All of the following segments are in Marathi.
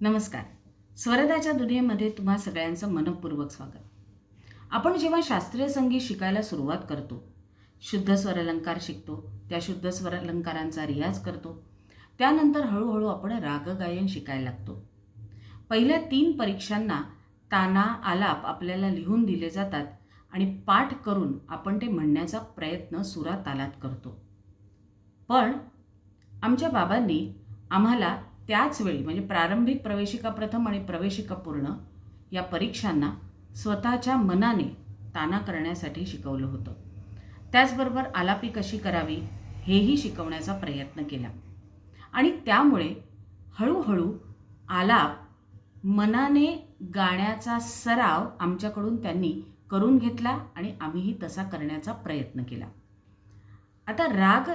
नमस्कार. स्वरदाच्या दुनियेमध्ये तुम्हा सगळ्यांचं मनपूर्वक स्वागत. आपण जेव्हा शास्त्रीय संगीत शिकायला सुरुवात करतो शुद्ध स्वरलंकार शिकतो त्या शुद्ध स्वरलंकारांचा रियाज करतो त्यानंतर हळूहळू आपण रागगायन शिकायला लागतो. पहिल्या तीन परीक्षांना ताना आलाप आपल्याला लिहून दिले जातात आणि पाठ करून आपण ते म्हणण्याचा प्रयत्न सुरातालात करतो. पण आमच्या बाबांनी आम्हाला त्याचवेळी म्हणजे प्रारंभिक प्रवेशिका प्रथम आणि प्रवेशिका पूर्ण या परीक्षांना स्वतःच्या मनाने ताना करण्यासाठी शिकवलं होतं. त्याचबरोबर आलापी कशी करावी हेही शिकवण्याचा प्रयत्न केला. आणि त्यामुळे हळूहळू आलाप मनाने गाण्याचा सराव आमच्याकडून त्यांनी करून घेतला आणि आम्हीही तसा करण्याचा प्रयत्न केला. आता राग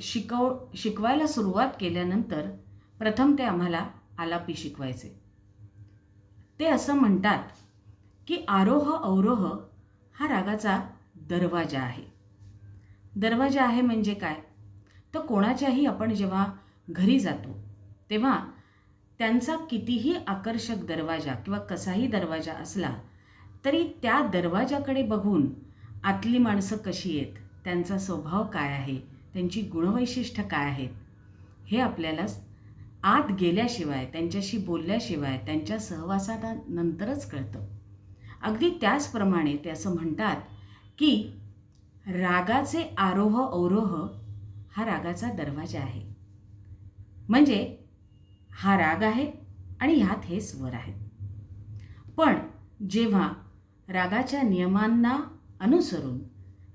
शिकव शिकवायला सुरुवात केल्यानंतर प्रथम ते आम्हाला आलापी शिकवायचे. ते असं म्हणतात की आरोह अवरोह हा रागाचा दरवाजा आहे. दरवाजा आहे म्हणजे काय? तर कोणाच्याही आपण जेव्हा घरी जातो तेव्हा त्यांचा कितीही आकर्षक दरवाजा किंवा कसाही दरवाजा असला तरी त्या दरवाजाकडे बघून आतली माणसं कशी आहेत त्यांचा स्वभाव काय आहे त्यांची गुणवैशिष्ट्य काय आहेत हे आपल्याला आत गेल्याशिवाय त्यांच्याशी बोलल्याशिवाय त्यांच्या सहवासानंतरच कळतं. अगदी त्याचप्रमाणे ते असं म्हणतात की रागाचे आरोह अवरोह हा रागाचा दरवाजा आहे. म्हणजे हा राग आहे आणि ह्यात हे स्वर आहेत पण जेव्हा रागाच्या नियमांना अनुसरून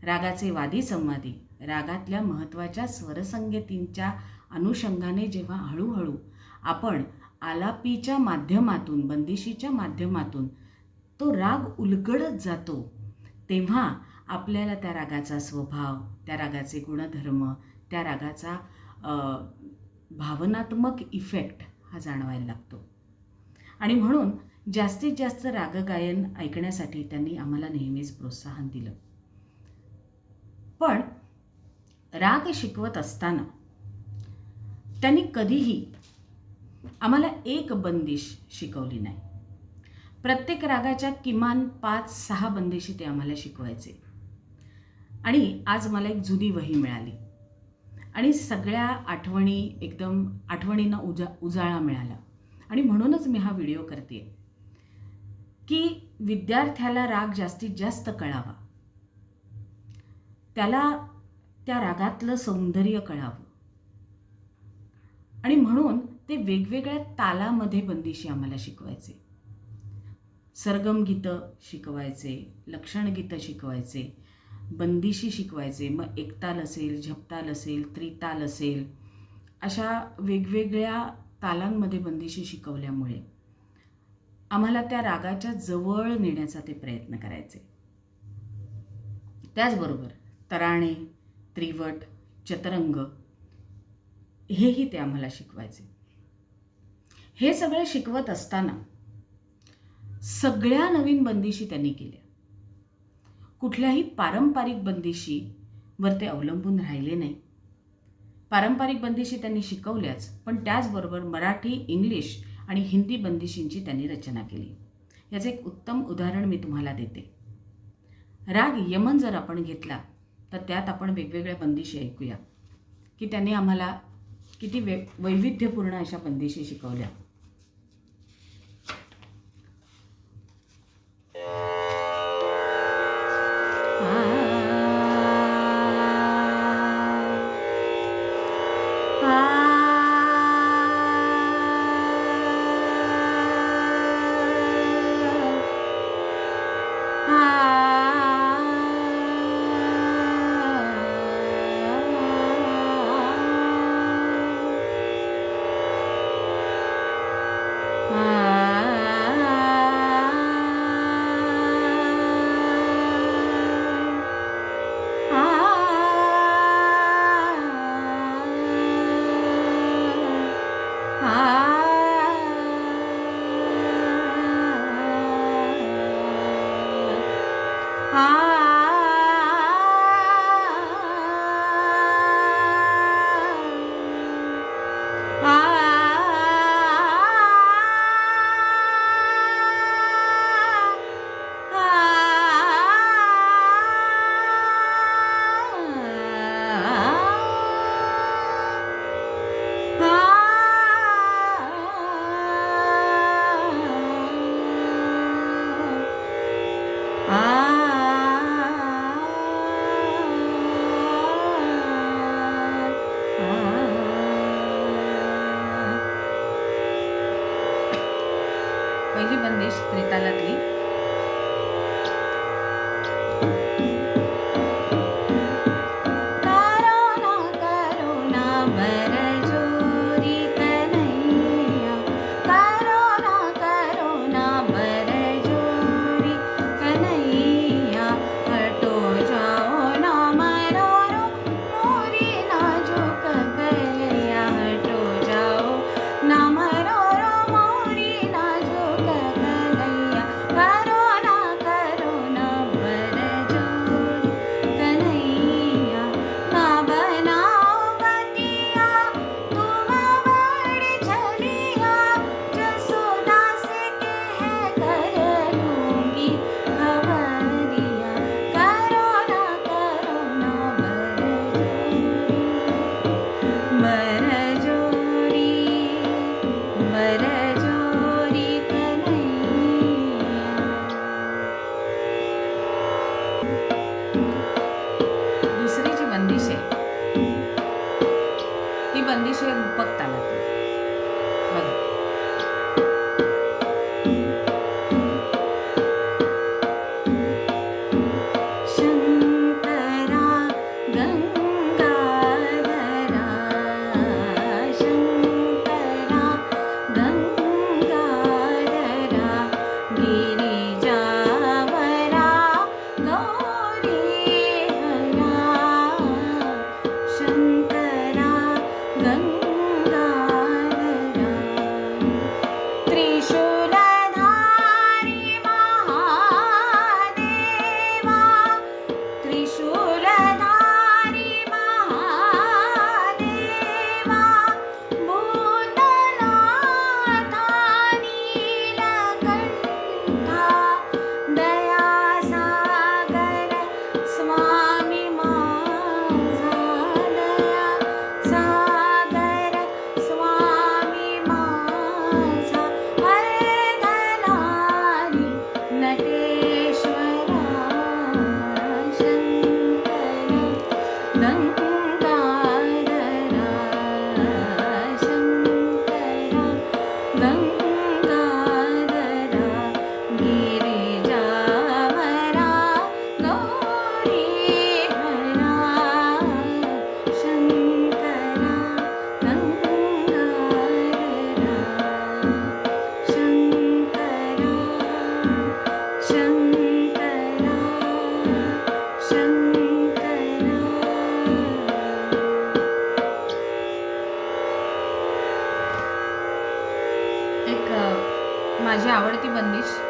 रागाचे वादी संवादी रागातल्या महत्त्वाच्या स्वरसंगतींच्या अनुषंगाने जेव्हा हळूहळू आपण आलापीच्या माध्यमातून बंदिशीच्या माध्यमातून तो राग उलगडत जातो तेव्हा आपल्याला त्या रागाचा स्वभाव त्या रागाचे गुणधर्म त्या रागाचा भावनात्मक इफेक्ट हा जाणवायला लागतो. आणि म्हणून जास्तीत जास्त रागगायन ऐकण्यासाठी त्यांनी आम्हाला नेहमीच प्रोत्साहन दिलं. पण राग शिकवत असताना त्यांनी कधीही आम्हाला एक बंदिश शिकवली नाही. प्रत्येक रागाच्या किमान पाच सहा बंदिशी ते आम्हाला शिकवायचे. आणि आज मला एक जुनी वही मिळाली. आणि सगळ्या आठवणी एकदम आठवणींना उजा उजाळा मिळाला. आणि म्हणूनच मी हा व्हिडिओ करते की विद्यार्थ्याला राग जास्तीत जास्त कळावा. त्याला त्या रागातलं सौंदर्य कळावं. आणि म्हणून ते वेगवेगळ्या तालामध्ये बंदिशी आम्हाला शिकवायचे. सरगम गीतं शिकवायचे लक्षणगीतं शिकवायचे बंदिशी शिकवायचे. मग एकताल असेल झपताल असेल त्रिताल असेल अशा वेगवेगळ्या तालांमध्ये बंदिशी शिकवल्यामुळे आम्हाला त्या रागाच्या जवळ नेण्याचा ते प्रयत्न करायचे. त्याचबरोबर तराणे त्रिवट चतरंग हेही ते आम्हाला शिकवायचे. हे सगळे शिकवत असताना सगळ्या नवीन बंदिशी त्यांनी केल्या. कुठल्याही पारंपरिक बंदिशीवर ते अवलंबून राहिले नाही. पारंपरिक बंदिशी त्यांनी शिकवल्याच पण त्याचबरोबर मराठी इंग्लिश आणि हिंदी बंदिशींची त्यांनी रचना केली. याचं एक उत्तम उदाहरण मी तुम्हाला देते. राग यमन जर आपण घेतला तर त्यात आपण वेगवेगळ्या बंदिशी ऐकूया की त्यांनी आम्हाला किती वे वैविध्यपूर्ण अशा बंदिशी शिकवल्या. Ah. うん。Falando nisso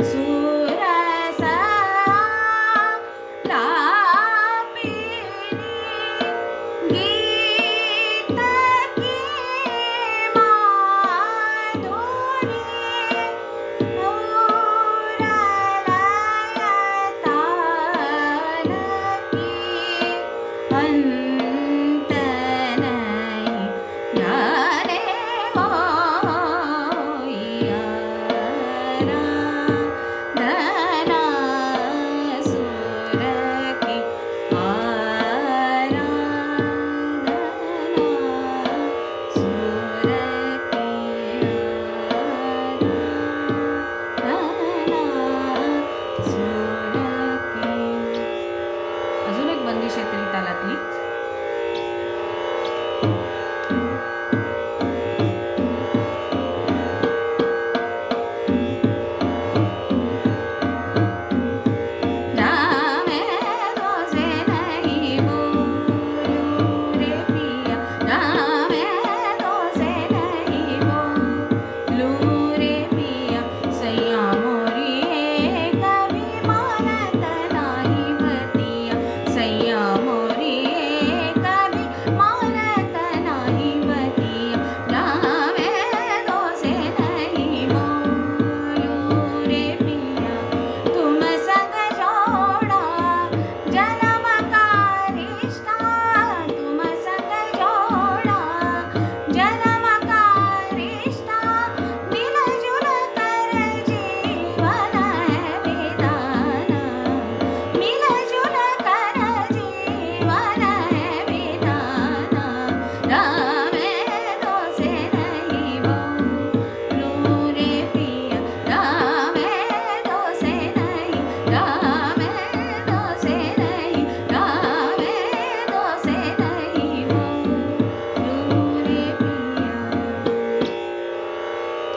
So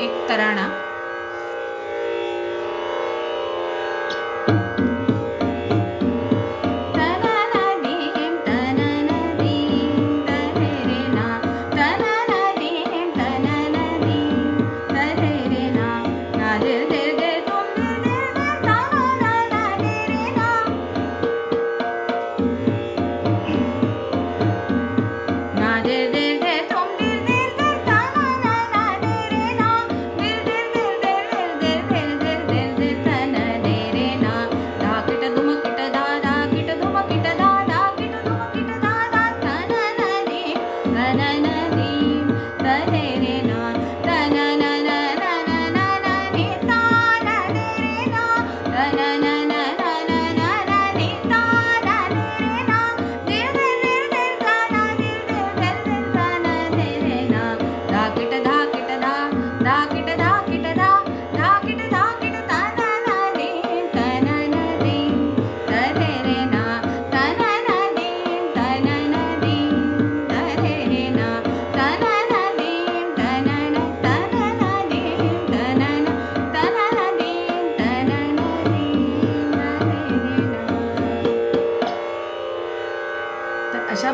एक तराणा.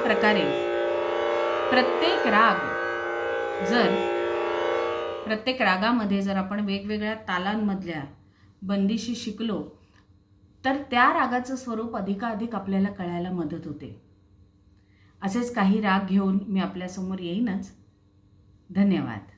प्रकारे. प्रत्येक राग जर प्रत्येक रागामध्ये जर आपण वेगवेगळ्या तालांमधल्या बंदीशी शिकलो तर त्या रागाचं स्वरूप अधिकाधिक आपल्याला कळायला मदत होते. असेच काही राग घेऊन मी आपल्यासमोर येईनच. धन्यवाद.